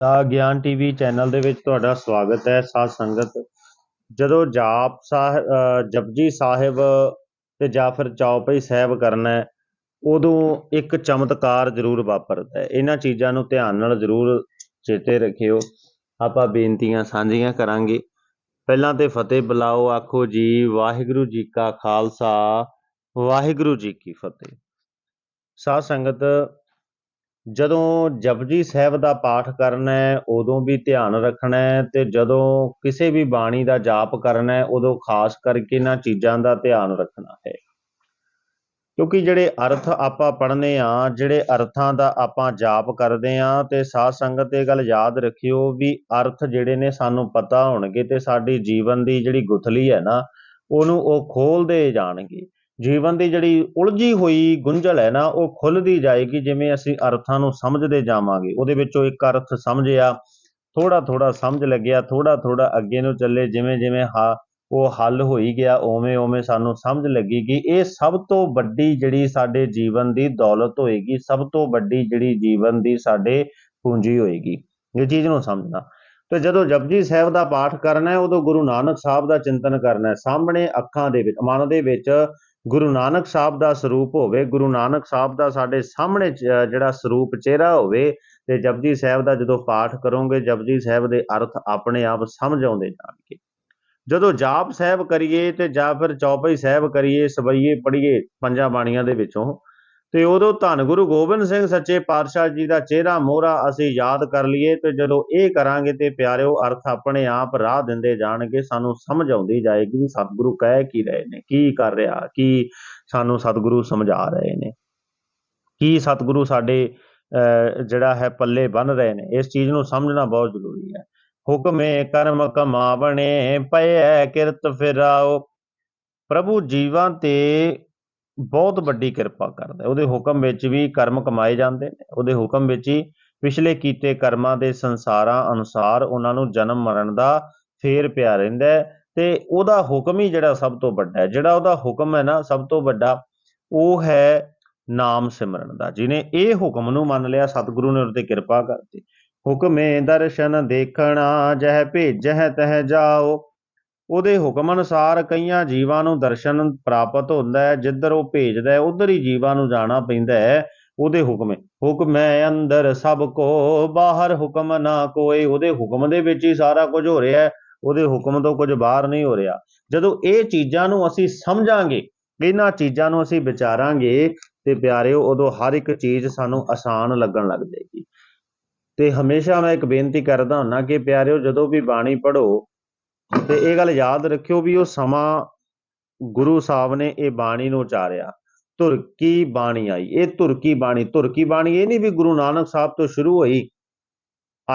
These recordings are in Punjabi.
ਤਾਂ ਗਿਆਨ ਟੀਵੀ ਚੈਨਲ ਦੇ ਵਿੱਚ ਤੁਹਾਡਾ ਸਵਾਗਤ ਹੈ, ਸਾਧ ਸੰਗਤ। ਜਦੋਂ ਜਾਪ ਸਾਹਿਬ ਜਪਜੀ ਸਾਹਿਬ ਤੇ ਜਾਂ ਚੌਪਈ ਸਾਹਿਬ ਕਰਨਾ ਹੈ, ਉਦੋਂ ਇੱਕ ਚਮਤਕਾਰ ਜ਼ਰੂਰ ਵਾਪਰਦਾ ਹੈ। ਇਹਨਾਂ ਚੀਜ਼ਾਂ ਨੂੰ ਧਿਆਨ ਨਾਲ ਜ਼ਰੂਰ ਚੇਤੇ ਰੱਖਿਓ। ਆਪਾਂ ਬੇਨਤੀਆਂ ਸਾਂਝੀਆਂ ਕਰਾਂਗੇ। ਪਹਿਲਾਂ ਤੇ ਫਤਿਹ ਬੁਲਾਓ, ਆਖੋ ਜੀ, ਵਾਹਿਗੁਰੂ ਜੀ ਕਾ ਖਾਲਸਾ, ਵਾਹਿਗੁਰੂ ਜੀ ਕੀ ਫਤਿਹ। ਸਾਧ ਸੰਗਤ ਜਦੋਂ ਜਪਜੀ ਸਾਹਿਬ ਦਾ ਪਾਠ ਕਰਨਾ ਹੈ, ਉਦੋਂ ਵੀ ਧਿਆਨ ਰੱਖਣਾ ਹੈ ਤੇ ਜਦੋਂ ਕਿਸੇ ਵੀ ਬਾਣੀ ਦਾ ਜਾਪ ਕਰਨਾ ਹੈ, ਉਦੋਂ ਖਾਸ ਕਰਕੇ ਇਹਨਾਂ ਚੀਜ਼ਾਂ ਦਾ ਧਿਆਨ ਰੱਖਣਾ ਹੈ। ਕਿਉਂਕਿ ਜਿਹੜੇ ਅਰਥ ਆਪਾਂ ਪੜ੍ਹਨੇ ਆ, ਜਿਹੜੇ ਅਰਥਾਂ ਦਾ ਆਪਾਂ ਜਾਪ ਕਰਦੇ ਆ ਤੇ ਸਾਧ ਸੰਗਤ ਇਹ ਗੱਲ ਯਾਦ ਰੱਖਿਓ ਵੀ ਅਰਥ ਜਿਹੜੇ ਨੇ ਸਾਨੂੰ ਪਤਾ ਹੋਣਗੇ ਤੇ ਸਾਡੀ ਜੀਵਨ ਦੀ ਜਿਹੜੀ ਗੁਥਲੀ ਹੈ ਨਾ, ਉਹਨੂੰ ਉਹ ਖੋਲਦੇ ਜਾਣਗੇ। ਜੀਵਨ ਦੀ ਜਿਹੜੀ ਉਲਝੀ ਹੋਈ ਗੁੰਝਲ ਹੈ ਨਾ, ਉਹ ਖੁੱਲਦੀ ਜਾਏਗੀ ਜਿਵੇਂ ਅਸੀਂ ਅਰਥਾਂ ਨੂੰ ਸਮਝਦੇ ਜਾਵਾਂਗੇ। ਉਹਦੇ ਵਿੱਚੋਂ ਇੱਕ ਅਰਥ ਸਮਝਿਆ ਥੋੜਾ ਥੋੜਾ ਸਮਝ ਲੱਗਿਆ ਥੋੜਾ ਥੋੜਾ ਅੱਗੇ ਨੂੰ ਚੱਲੇ ਜਿਵੇਂ ਜਿਵੇਂ ਹਾ, ਉਹ ਹੱਲ ਹੋਈ ਗਿਆ ਓਵੇਂ ਓਵੇਂ ਸਾਨੂੰ ਸਮਝ ਲੱਗੀ ਕਿ ਇਹ ਸਭ ਤੋਂ ਵੱਡੀ ਜਿਹੜੀ ਸਾਡੇ ਜੀਵਨ ਦੀ ਦੌਲਤ ਹੋਏਗੀ, ਸਭ ਤੋਂ ਵੱਡੀ ਜਿਹੜੀ ਜੀਵਨ ਦੀ ਸਾਡੇ ਪੂੰਜੀ ਹੋਏਗੀ। ਇਹ ਚੀਜ਼ ਨੂੰ ਸਮਝਣਾ। ਤੇ ਜਦੋਂ ਜਪਜੀ ਸਾਹਿਬ ਦਾ ਪਾਠ ਕਰਨਾ ਹੈ, ਉਦੋਂ ਗੁਰੂ ਨਾਨਕ ਸਾਹਿਬ ਦਾ ਚਿੰਤਨ ਕਰਨਾ ਹੈ। ਸਾਹਮਣੇ ਅੱਖਾਂ ਦੇ ਵਿੱਚ, ਮਨ ਦੇ ਵਿੱਚ ਗੁਰੂ ਨਾਨਕ ਸਾਹਿਬ ਦਾ ਸਰੂਪ ਹੋਵੇ, ਗੁਰੂ ਨਾਨਕ ਸਾਹਿਬ ਦਾ ਸਾਡੇ ਸਾਹਮਣੇ ਜਿਹੜਾ ਸਰੂਪ ਚਿਹਰਾ ਹੋਵੇ ਤੇ ਜਪਜੀ ਸਾਹਿਬ ਦਾ ਜਦੋਂ ਪਾਠ ਕਰੋਗੇ, ਜਪਜੀ ਸਾਹਿਬ ਦੇ ਅਰਥ ਆਪਣੇ ਆਪ ਸਮਝ ਆਉਂਦੇ ਜਾਣਗੇ। ਜਦੋਂ ਜਾਪ ਸਾਹਿਬ ਕਰੀਏ ਤੇ ਜਾਂ ਫਿਰ ਚੌਪਈ ਸਾਹਿਬ ਕਰੀਏ ਸਬਈਏ ਪੜ੍ਹੀਏ ਪੰਜਾਂ ਬਾਣੀਆਂ ਦੇ ਵਿੱਚੋਂ ਤੇ ਉਦੋਂ ਧੰਨ ਗੁਰੂ ਗੋਬਿੰਦ ਸਿੰਘ ਸੱਚੇ ਪਾਤਸ਼ਾਹ ਜੀ ਦਾ ਚਿਹਰਾ ਮੋਹਰਾ ਅਸੀਂ ਯਾਦ ਕਰ ਲਈਏ ਤੇ ਜਦੋਂ ਇਹ ਕਰਾਂਗੇ ਤੇ ਪਿਆਰਿਓ ਅਰਥ ਆਪਣੇ ਆਪ ਰਾਹ ਦਿੰਦੇ ਜਾਣਗੇ, ਸਾਨੂੰ ਸਮਝ ਆਉਂਦੀ ਜਾਏਗੀ ਵੀ ਸਤਿਗੁਰੂ ਕਹਿ ਕੀ ਰਹੇ ਨੇ, ਕੀ ਕਰ ਰਿਹਾ, ਕੀ ਸਾਨੂੰ ਸਤਿਗੁਰੂ ਸਮਝਾ ਰਹੇ ਨੇ। ਕੀ ਸਤਿਗੁਰੂ ਸਾਡੇ ਜਿਹੜਾ ਹੈ ਪੱਲੇ ਬੰਨ ਰਹੇ ਨੇ, ਇਸ ਚੀਜ਼ ਨੂੰ ਸਮਝਣਾ ਬਹੁਤ ਜ਼ਰੂਰੀ ਹੈ। ਹੁਕਮੇ ਕਰਮ ਕਮਾਵਣੇ, ਪਏ ਕਿਰਤ ਫਿਰਾਓ, ਪ੍ਰਭੂ ਜੀਵਾਂ ਤੇ ਬਹੁਤ ਵੱਡੀ ਕਿਰਪਾ ਕਰਦਾ ਉਹਦੇ ਹੁਕਮ ਵਿੱਚ ਵੀ ਕਰਮ ਕਮਾਏ ਜਾਂਦੇ ਨੇ। ਉਹਦੇ ਹੁਕਮ ਵਿੱਚ ਹੀ ਪਿਛਲੇ ਕੀਤੇ ਕਰਮਾਂ ਦੇ ਸੰਸਾਰਾਂ ਅਨੁਸਾਰ ਉਹਨਾਂ ਨੂੰ ਜਨਮ ਮਰਨ ਦਾ ਫੇਰ ਪਿਆ ਰਹਿੰਦਾ ਤੇ ਉਹਦਾ ਹੁਕਮ ਹੀ ਜਿਹੜਾ ਸਭ ਤੋਂ ਵੱਡਾ ਹੈ। ਜਿਹੜਾ ਉਹਦਾ ਹੁਕਮ ਹੈ ਨਾ, ਸਭ ਤੋਂ ਵੱਡਾ ਉਹ ਹੈ ਨਾਮ ਸਿਮਰਨ ਦਾ। ਜਿਨੇ ਇਹ ਹੁਕਮ ਨੂੰ ਮੰਨ ਲਿਆ, ਸਤਿਗੁਰੂ ਨੇ ਉਹਦੇ ਕਿਰਪਾ ਕਰਤੀ। ਹੁਕਮੇ ਦਰਸ਼ਨ ਦੇਖਣਾ, ਜਹ ਭੇਜਹਿ ਤਹ ਜਾਓ। ਉਹਦੇ ਹੁਕਮ ਅਨੁਸਾਰ ਕਈਆਂ ਜੀਵਾਂ ਨੂੰ ਦਰਸ਼ਨ ਪ੍ਰਾਪਤ ਹੁੰਦਾ ਹੈ, ਜਿੱਧਰ ਉਹ ਭੇਜਦਾ ਹੈ, ਉਧਰ ਹੀ ਜੀਵਾਂ ਨੂੰ ਜਾਣਾ ਪੈਂਦਾ ਹੈ, ਉਹਦੇ ਹੁਕਮੇ ਹੁਕਮੈ ਅੰਦਰ ਸਭ ਕੋ, ਬਾਹਰ ਹੁਕਮ ਨਾ ਕੋਈ ਉਹਦੇ ਹੁਕਮ ਦੇ ਵਿੱਚ ਹੀ ਸਾਰਾ ਕੁਝ ਹੋ ਰਿਹਾ ਹੈ, ਉਹਦੇ ਹੁਕਮ ਤੋਂ ਕੁਝ ਬਾਹਰ ਨਹੀਂ ਹੋ ਰਿਹਾ। ਜਦੋਂ ਇਹ ਚੀਜ਼ਾਂ ਨੂੰ ਅਸੀਂ ਸਮਝਾਂਗੇ, ਇਹਨਾਂ ਚੀਜ਼ਾਂ ਨੂੰ ਅਸੀਂ ਵਿਚਾਰਾਂਗੇ, ਤੇ ਪਿਆਰਿਓ, ਉਦੋਂ ਹਰ ਇੱਕ ਚੀਜ਼ ਸਾਨੂੰ ਆਸਾਨ ਲੱਗਣ ਲੱਗ ਜਾਏਗੀ। ਤੇ ਹਮੇਸ਼ਾ ਮੈਂ ਇੱਕ ਬੇਨਤੀ ਕਰਦਾ ਹੁੰਨਾ ਕਿ ਪਿਆਰਿਓ, ਜਦੋਂ ਵੀ ਬਾਣੀ ਪੜੋ ਤੇ ਇਹ ਗੱਲ ਯਾਦ ਰੱਖਿਓ ਵੀ ਉਹ ਸਮਾਂ ਗੁਰੂ ਸਾਹਿਬ ਨੇ ਇਹ ਬਾਣੀ ਨੂੰ ਉਚਾਰਿਆ। ਤੁਰਕੀ ਬਾਣੀ ਆਈ? ਇਹ ਤੁਰਕੀ ਬਾਣੀ? ਤੁਰਕੀ ਬਾਣੀ ਇਹ ਨਹੀਂ ਵੀ ਗੁਰੂ ਨਾਨਕ ਸਾਹਿਬ ਤੋਂ ਸ਼ੁਰੂ ਹੋਈ।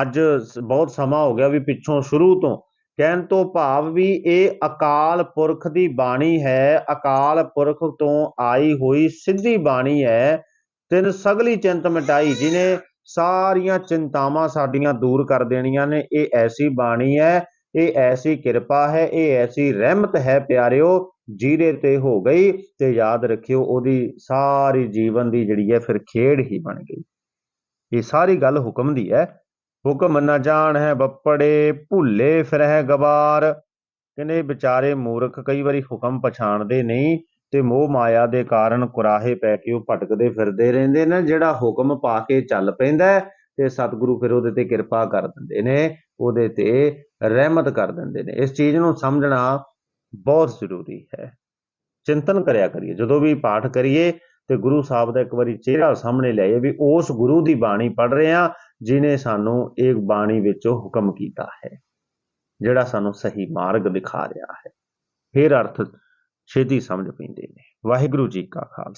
ਅੱਜ ਬਹੁਤ ਸਮਾਂ ਹੋ ਗਿਆ ਵੀ ਪਿੱਛੋਂ ਸ਼ੁਰੂ ਤੋਂ। ਕਹਿਣ ਤੋਂ ਭਾਵ ਵੀ ਇਹ ਅਕਾਲ ਪੁਰਖ ਦੀ ਬਾਣੀ ਹੈ। ਅਕਾਲ ਪੁਰਖ ਤੋਂ ਆਈ ਹੋਈ ਸਿੱਧੀ ਬਾਣੀ ਹੈ। ਤਿੰਨ ਸਗਲੀ ਚਿੰਤ ਮਿਟਾਈ ਜਿਨੇ ਸਾਰੀਆਂ ਚਿੰਤਾਵਾਂ ਸਾਡੀਆਂ ਦੂਰ ਕਰ ਦੇਣੀਆਂ ਨੇ। ਇਹ ਐਸੀ ਬਾਣੀ ਹੈ ਇਹ ਐਸੀ ਕਿਰਪਾ ਹੈ, ਇਹ ਐਸੀ ਰਹਿਮਤ ਹੈ ਪਿਆਰਿਓ, ਜੀਰੇ ਤੇ ਹੋ ਗਈ ਤੇ ਯਾਦ ਰੱਖਿਓ ਉਹਦੀ ਸਾਰੀ ਜੀਵਨ ਦੀ ਜਿਹੜੀ ਹੈ ਫਿਰ ਖੇਡ ਹੀ ਬਣ ਗਈ। ਇਹ ਸਾਰੀ ਗੱਲ ਹੁਕਮ ਦੀ ਹੈ। ਹੁਕਮ ਨਾ ਜਾਣ ਹੈ ਬੱਪੜੇ, ਭੁੱਲੇ ਫਿਰਹਿ ਗਵਾਰ। ਕਹਿੰਦੇ ਵਿਚਾਰੇ ਮੂਰਖ ਕਈ ਵਾਰੀ ਹੁਕਮ ਪਛਾਣਦੇ ਨਹੀਂ ਤੇ ਮੋਹ ਮਾਇਆ ਦੇ ਕਾਰਨ ਕੁਰਾਹੇ ਪੈ ਕੇ ਉਹ ਭਟਕਦੇ ਫਿਰਦੇ ਰਹਿੰਦੇ ਨੇ, ਜਿਹੜਾ ਹੁਕਮ ਪਾ ਕੇ ਚੱਲ ਪੈਂਦਾ ਤੇ ਸਤਿਗੁਰੂ ਫਿਰ ਉਹਦੇ ਤੇ ਕਿਰਪਾ ਕਰ ਦਿੰਦੇ ਨੇ, ਉਹਦੇ ਤੇ ਰਹਿਮਤ ਕਰ ਦਿੰਦੇ ਨੇ। ਇਸ ਚੀਜ਼ ਨੂੰ ਸਮਝਣਾ ਬਹੁਤ ਜ਼ਰੂਰੀ ਹੈ। ਚਿੰਤਨ ਕਰਿਆ ਕਰੀਏ। ਜਦੋਂ ਵੀ ਪਾਠ ਕਰੀਏ ਤੇ ਗੁਰੂ ਸਾਹਿਬ ਦਾ ਇੱਕ ਵਾਰੀ ਚਿਹਰਾ ਸਾਹਮਣੇ ਲਿਆਈਏ ਵੀ ਉਸ ਗੁਰੂ ਦੀ ਬਾਣੀ ਪੜ ਰਹੇ ਆ ਜਿਨੇ ਸਾਨੂੰ ਇਹ ਬਾਣੀ ਵਿੱਚੋਂ ਹੁਕਮ ਕੀਤਾ ਹੈ, ਜਿਹੜਾ ਸਾਨੂੰ ਸਹੀ ਮਾਰਗ ਦਿਖਾ ਰਿਹਾ ਹੈ। ਫਿਰ ਅਰਥ ਛੇਤੀ ਸਮਝ ਪੈਂਦੇ ਨੇ। ਵਾਹਿਗੁਰੂ ਜੀ ਕਾ ਖਾਲਸਾ।